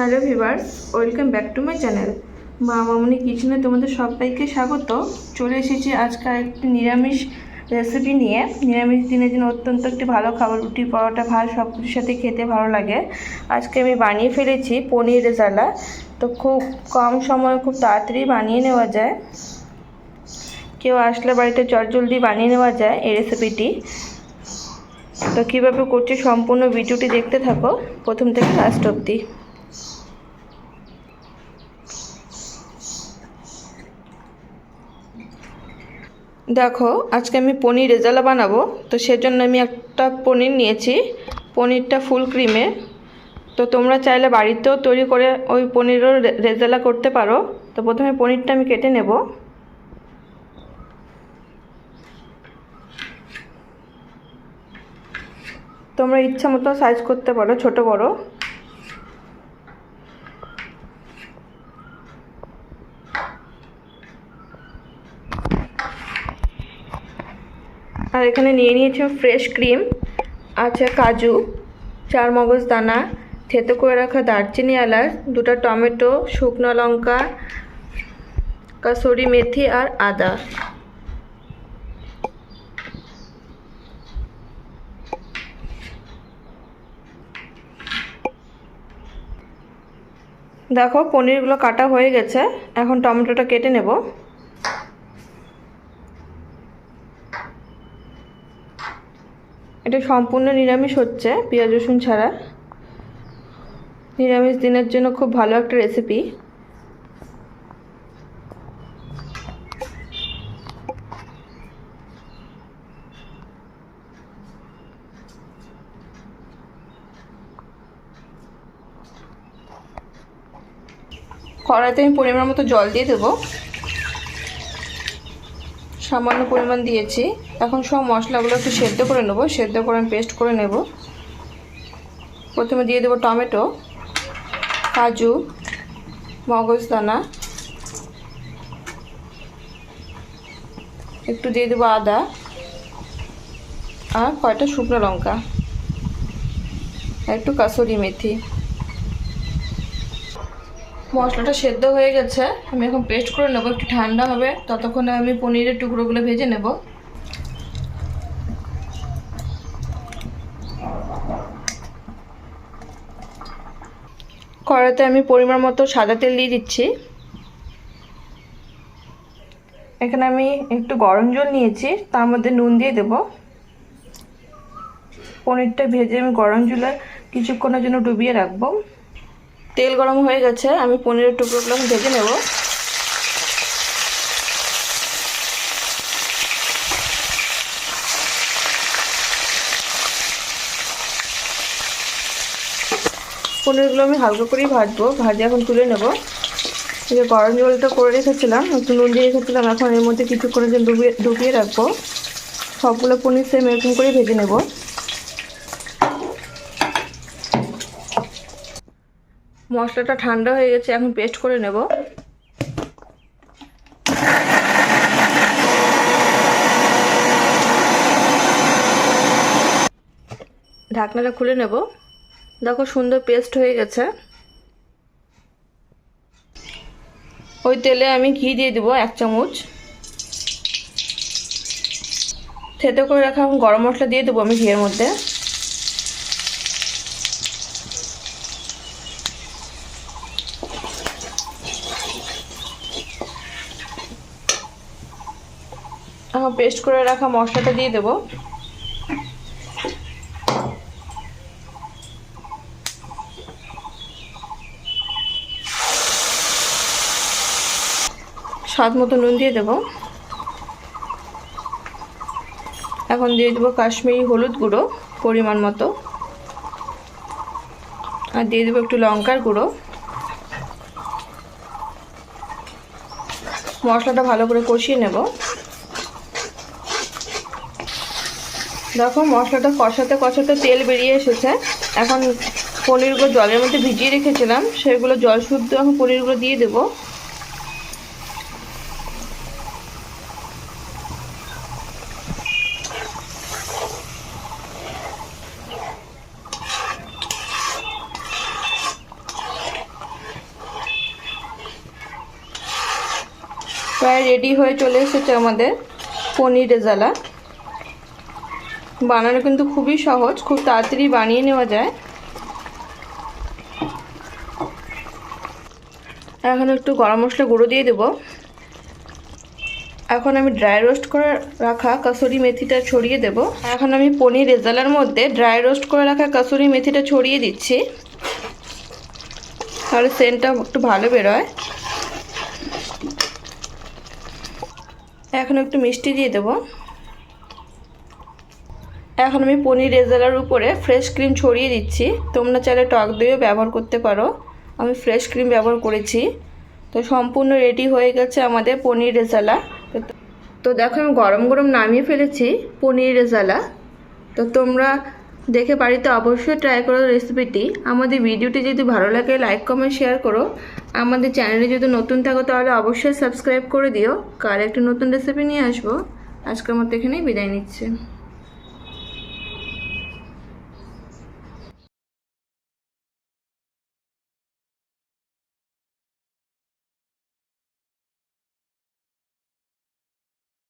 Hello viewers welcome back to my channel. Ma Mamoni কিচেনে তোমাদের সবাইকে স্বাগত। চলে এসেছি আজকাল একটি নিরামিষ রেসিপি নিয়ে। নিরামিষ দিনের জন্য অত্যন্ত একটি ভালো খাবার, রুটি, পরোটা, ভাত সব কিছুর সাথে খেতে ভালো লাগে। আজকে আমি বানিয়ে ফেলেছি পনির রেজালা তো খুব কম সময়ে খুব তাড়াতাড়ি বানিয়ে নেওয়া যায়। কেউ আসলে বাড়িতে চটজলদি বানিয়ে নেওয়া যায় এই রেসিপিটি তো কীভাবে করছি সম্পূর্ণ ভিডিওটি দেখতে থাকো। প্রথম থেকে লাস্ট অবধি। দেখো, আজকে আমি পনির রেজালা বানাবো, তো সেজন্য আমি একটা পনির নিয়েছি। পনিরটা ফুল ক্রিমে। তো তোমরা চাইলে বাড়িতেও তৈরি করে ওই পনিরও রেজালা করতে পারো। তো প্রথমে পনিরটা আমি কেটে নেব। তোমরা ইচ্ছা মতো সাইজ করতে পারো, ছোট বড়। আর এখানে নিয়ে নিয়েছি ফ্রেশ ক্রিম আছে কাজু চার মগজ দানা, থেতো করে রাখা দারচিনি এলাচ, দুটো টমেটো, শুকনো লঙ্কা, কাসুরি মেথি আর আদা। দেখো, পনিরগুলো কাটা হয়ে গেছে। এখন টমেটোটা কেটে নেব। এটা সম্পূর্ণ নিরামিষ হচ্ছে, পেঁয়াজ, রসুন ছাড়া। নিরামিষ দিনের জন্য খুব ভালো একটা রেসিপি কড়াইতে আমি পরিমাণ মতো জল দিয়ে দেবো। সামান্য পরিমাণ দিয়েছি। এখন সব মশলাগুলো একটু সেদ্ধ করে নেব। সেদ্ধ করে পেস্ট করে নেব। প্রথমে দিয়ে দেবো টমেটো, কাজু মগজদানা একটু দিয়ে দেবো আদা আর কয়টা শুকনো লঙ্কা। একটু কাসুরি মেথি। মশলাটা সেদ্ধ হয়ে গেছে। আমি এখন পেস্ট করে নেব। একটু ঠান্ডা হবে। ততক্ষণে আমি পনিরের টুকরোগুলো ভেজে নেব। কড়াতে আমি পরিমাণ মতো সাদা তেল দিয়ে দিচ্ছি। এখানে আমি একটু গরম জল নিয়েছি, তার মধ্যে নুন দিয়ে দেব। পনিরটা ভেজে আমি গরম জলে কিছুক্ষণের জন্য ডুবিয়ে রাখব। তেল গরম হয়ে গেছে, আমি পনিরের টুকরোগুলো ভেজে নেব। পনিরগুলো আমি হালকা করেই ভাজবো। ভাজে এখন তুলে নেব। যে গরম জলটা করে রেখেছিলাম, একটু নুন দিয়ে রেখেছিলাম, এখন এর মধ্যে কিছুক্ষণের জন্য ডুবিয়ে ডুবিয়ে রাখব। সবগুলো পনির সেম এরকম করেই ভেজে নেব। মশলাটা ঠান্ডা হয়ে গেছে, এখন পেস্ট করে নেব। ঢাকনাটা খুলে নেব। দেখো সুন্দর পেস্ট হয়ে গেছে। ওই তেলে আমি ঘি দিয়ে দেবো এক চামচ। থেতো করে রাখা গরম মশলা দিয়ে দেবো আমি ঘিয়ের মধ্যে। পেস্ট করে রাখা মশলাটা দিয়ে দেবো। স্বাদ মতো নুন দিয়ে দেবো। এখন দিয়ে দেবো কাশ্মীরি হলুদ গুঁড়ো পরিমাণ মতো। আর দিয়ে দেবো একটু লঙ্কার গুঁড়ো। মশলাটা ভালো করে কষিয়ে নেব। দেখো মশলাটা কষাতে কষাতে তেল বেরিয়ে এসেছে। এখন পনিরগুলো জলের মধ্যে ভিজিয়ে রেখেছিলাম, সেগুলো জল শুদ্ধ এখন পনিরগুলো দিয়ে দেবো। প্রায় রেডি হয়ে চলে এসেছে আমাদের পনির রেজালা বানানো কিন্তু খুবই সহজ, খুব তাড়াতাড়ি বানিয়ে নেওয়া যায়। এখন একটু গরম মশলা গুঁড়ো দিয়ে দেবো। এখন আমি ড্রাই রোস্ট করে রাখা কাসুরি মেথিটা ছড়িয়ে দেব। এখন আমি পনির রেজালার মধ্যে ড্রাই রোস্ট করে রাখা কাসুরি মেথিটা ছড়িয়ে দিচ্ছি। তাহলে সেন্টটা একটু ভালো বেরোয়। এখন একটু মিষ্টি দিয়ে দেব। এখন আমি পনির রেজালার উপরে ফ্রেশ ক্রিম ছড়িয়ে দিচ্ছি। তোমরা চাইলে টক দইও ব্যবহার করতে পারো। আমি ফ্রেশ ক্রিম ব্যবহার করেছি। তো সম্পূর্ণ রেডি হয়ে গেছে আমাদের পনির রেজালা। তো- দেখো আমি গরম গরম নামিয়ে ফেলেছি পনির রেজালা। তো তোমরা দেখে বাড়িতে অবশ্যই ট্রাই করো রেসিপিটি আমাদের ভিডিওটি যদি ভালো লাগে লাইক কমেন্ট শেয়ার করো। আমাদের চ্যানেলে যদি নতুন থাকো, তাহলে অবশ্যই সাবস্ক্রাইব করে দিও। কাল একটি নতুন রেসিপি নিয়ে আসব। আজকের মতো এখানেই বিদায় নিচ্ছি।